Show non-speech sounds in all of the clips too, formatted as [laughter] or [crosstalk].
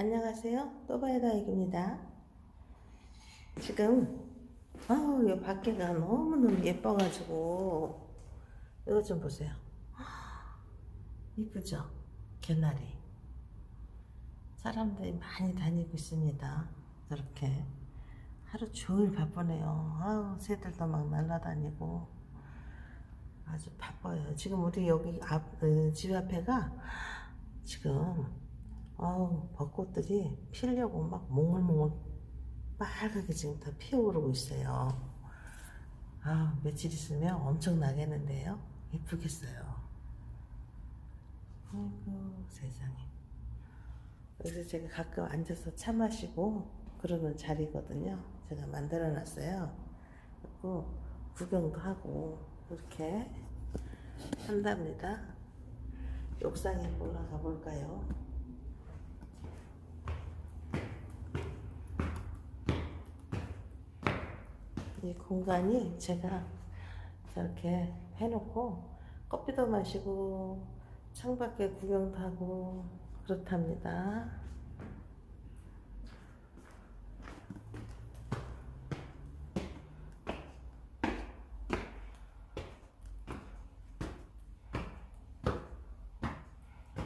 안녕하세요. 또바이다익입니다. 지금 아우 이 밖에가 너무너무 예뻐가지고 이거 좀 보세요. [gasps] 이쁘죠? 개나리. 사람들이 많이 다니고 있습니다. 저렇게 하루 종일 바쁘네요. 아우 새들도 막 날아다니고 아주 바빠요. 지금 우리 여기 앞, 어, 집 앞에가 지금 아우 벚꽃들이 피려고 막 몽글몽글 빨갛게 지금 다 피어오르고 있어요. 아 며칠 있으면 엄청 나겠는데요. 예쁘겠어요. 아이고 세상에. 그래서 제가 가끔 앉아서 차 마시고 그러는 자리거든요. 제가 만들어 놨어요. 그리고 구경도 하고 그렇게 한답니다. 옥상에 올라가 볼까요? 이 공간이 제가 저렇게 해놓고 커피도 마시고 창밖에 구경도 하고 그렇답니다.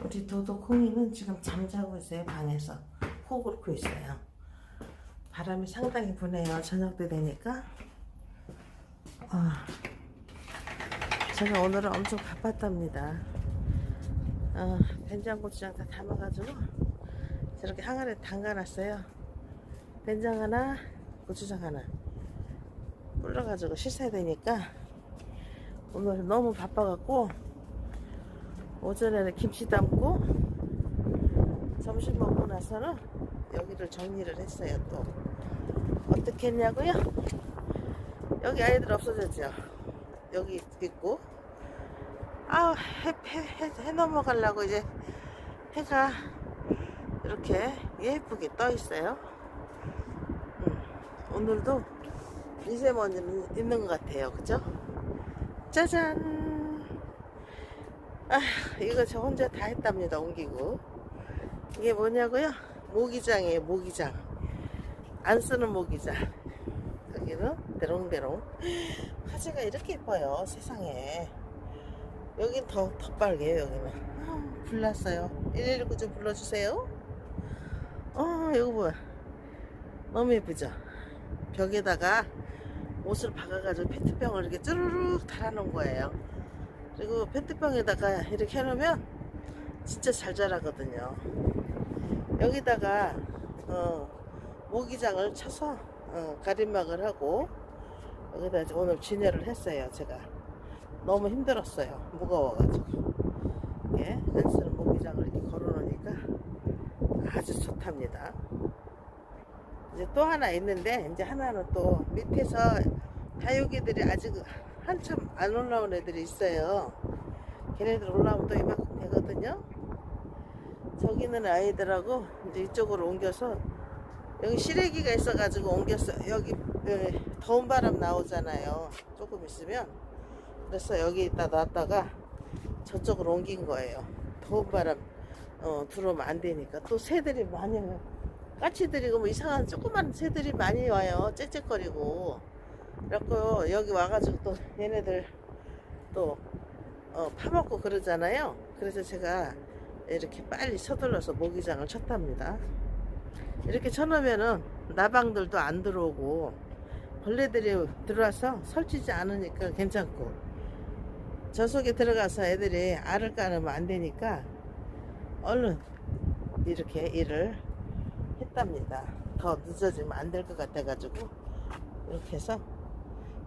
우리 도도콩이는 지금 잠자고 있어요 방에서 코 굴고 있어요. 바람이 상당히 부네요. 저녁 때 되니까. 아, 제가 오늘은 엄청 바빴답니다. 아, 된장고추장 다 담아가지고 저렇게 항아리에 담가놨어요. 된장 하나, 고추장 하나 불러가지고 씻어야 되니까 오늘 너무 바빠갖고 오전에는 김치 담고 점심 먹고 나서는 여기를 정리를 했어요 또 어떻게 했냐고요? 여기 아이들 없어졌죠? 여기 있고. 아 해, 해, 해, 해 넘어가려고 이제 해가 이렇게 예쁘게 떠 있어요. 음, 오늘도 미세먼지는 있는 것 같아요. 그죠? 짜잔! 아 이거 저 혼자 다 했답니다 옮기고. 이게 뭐냐고요? 모기장이에요 모기장. 안 쓰는 모기장 여기는 대롱대롱 화재가 이렇게 예뻐요 세상에. 여긴 더, 더 빨개요 여기는. 아, 불났어요. 119 좀 불러주세요. 어 이거 뭐야. 너무 예쁘죠? 벽에다가 옷을 박아가지고 페트병을 이렇게 쭈르륵 달아놓은 거예요. 그리고 페트병에다가 이렇게 해놓으면 진짜 잘 자라거든요. 여기다가 어, 모기장을 쳐서 어, 가림막을 하고 여기다 오늘 진열을 했어요 제가. 너무 힘들었어요 무거워가지고. 예, 안 쓰는 모기장을 이렇게 걸어놓으니까 아주 좋답니다. 이제 또 하나 있는데 이제 하나는 또 밑에서 다육이들이 아직 한참 안 올라온 애들이 있어요. 걔네들 올라오면 또 이만큼 되거든요. 저기는 아이들하고 이제 이쪽으로 옮겨서 여기 시래기가 있어가지고 옮겼어. 여기 예, 더운 바람 나오잖아요. 조금 있으면 그래서 여기다 놨다가 저쪽으로 옮긴 거예요. 더운 바람 어, 들어오면 안 되니까 또 새들이 많이 와요. 까치들이고 뭐 이상한 조그만 새들이 많이 와요. 짹짹거리고 그래갖고 여기 와가지고 또 얘네들 또 어, 파먹고 그러잖아요. 그래서 제가 이렇게 빨리 서둘러서 모기장을 쳤답니다. 이렇게 쳐놓으면은 나방들도 안 들어오고 벌레들이 들어와서 설치지 않으니까 괜찮고 저 속에 들어가서 애들이 알을 까놓으면 안 되니까 얼른 이렇게 일을 했답니다. 더 늦어지면 안 될 것 같아 가지고 이렇게 해서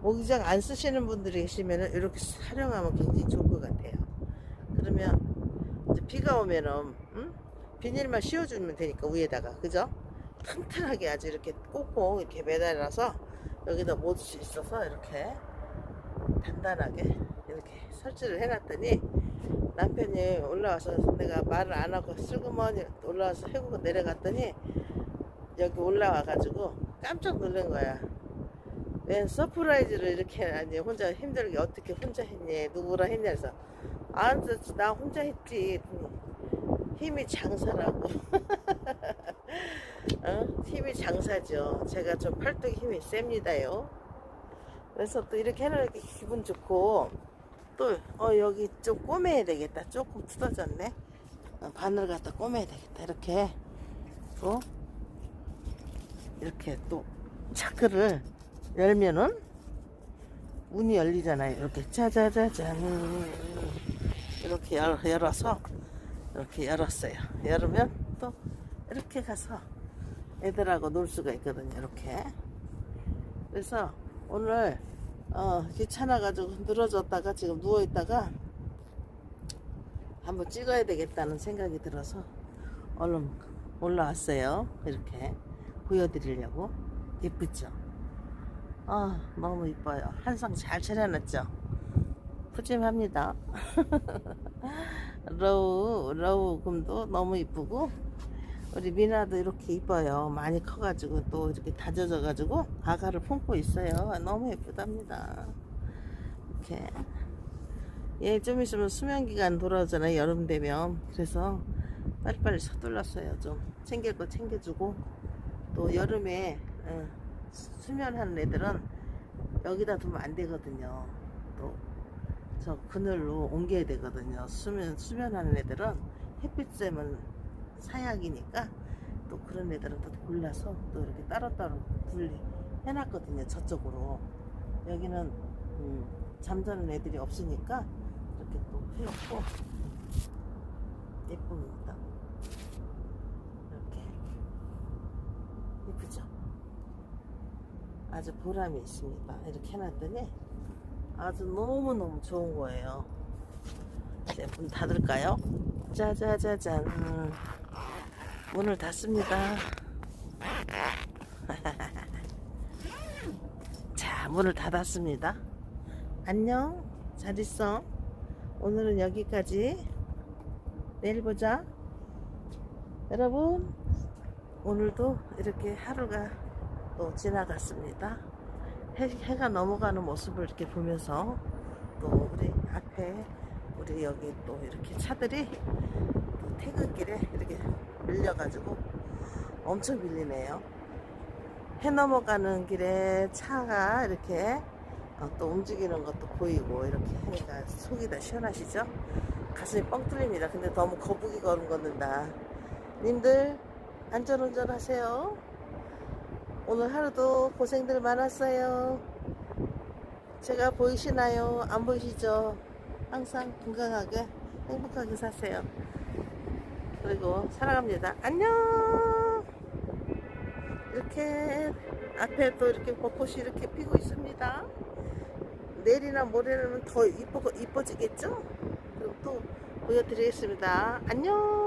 모기장 안 쓰시는 분들이 계시면은 이렇게 사용하면 굉장히 좋을 것 같아요. 그러면 이제 비가 오면은 음? 비닐만 씌워주면 되니까 위에다가 그죠? 튼튼하게 아주 이렇게 꼭꼭 이렇게 매달아서 여기다 못수 있어서 이렇게 단단하게 이렇게 설치를 해놨더니 남편이 올라와서 내가 말을 안 하고 슬그머니 올라와서 해고 내려갔더니 여기 올라와 가지고 깜짝 놀란 거야. 웬 서프라이즈를 이렇게 아니 혼자 힘들게 어떻게 혼자 했니 누구랑 했냐 해서 아, 나 혼자 했지. 힘이 장사라고. [laughs] 장사죠. 제가 좀 팔뚝 힘이 셉니다요. 그래서 또 이렇게 해놓으니까 기분 좋고 또 어 여기 좀 꼬매야 되겠다. 조금 뜯어졌네. 어, 바늘 갖다 꼬매야 되겠다. 이렇게 또 이렇게 또 차크를 열면은 문이 열리잖아요. 이렇게 짜자자잔 이렇게 열, 열어서 이렇게 열었어요. 열으면 또 이렇게 가서 애들하고 놀 수가 있거든요. 이렇게. 그래서 오늘 어, 귀찮아가지고 늘어졌다가 지금 누워있다가 한번 찍어야 되겠다는 생각이 들어서 얼른 올라왔어요. 이렇게 보여드리려고. 예쁘죠? 아, 너무 이뻐요. 한상 잘 차려놨죠? 푸짐합니다. [laughs] 러우, 러우 금도 너무 이쁘고, 우리 미나도 이렇게 이뻐요. 많이 커가지고 또 이렇게 다져져 가지고 아가를 품고 있어요. 너무 예쁘답니다. 이렇게. 얘 좀 있으면 수면기간 돌아오잖아요. 여름 되면. 그래서 빨리빨리 서둘렀어요. 좀 챙길 거 챙겨주고. 또 여름에 수면하는 애들은 여기다 두면 안 되거든요. 또 저 그늘로 옮겨야 되거든요. 수면 수면하는 애들은 햇빛 쐬면 사약이니까 또 그런 애들은 또 골라서 또 이렇게 따로따로 분리 해놨거든요. 저쪽으로 여기는 음, 잠자는 애들이 없으니까 이렇게 또 해놓고 예쁩니다. 이렇게 예쁘죠? 아주 보람이 있습니다. 이렇게 해놨더니 아주 너무너무 좋은 거예요. 이제 문 닫을까요? 짜자자잔. 문을 닫습니다. [laughs] 자, 문을 닫았습니다. 안녕. 잘 있어. 오늘은 여기까지. 내일 보자. 여러분, 오늘도 이렇게 하루가 또 지나갔습니다. 해, 해가 넘어가는 모습을 이렇게 보면서 또 우리 앞에 우리 여기 또 이렇게 차들이 또 퇴근길에 이렇게 밀려가지고 엄청 밀리네요. 해 넘어가는 길에 차가 이렇게 어, 또 움직이는 것도 보이고 이렇게 하니까 속이 다 시원하시죠? 가슴이 뻥 뚫립니다. 근데 너무 거북이 걸음 걷는다. 님들 안전운전 하세요. 오늘 하루도 고생들 많았어요. 제가 보이시나요? 안 보이시죠? 항상 건강하게 행복하게 사세요. 그리고 사랑합니다. 안녕! 이렇게 앞에 또 이렇게 벚꽃이 이렇게 피고 있습니다. 내일이나 모레는 더 이뻐, 이뻐지겠죠? 그럼 또 보여드리겠습니다. 안녕!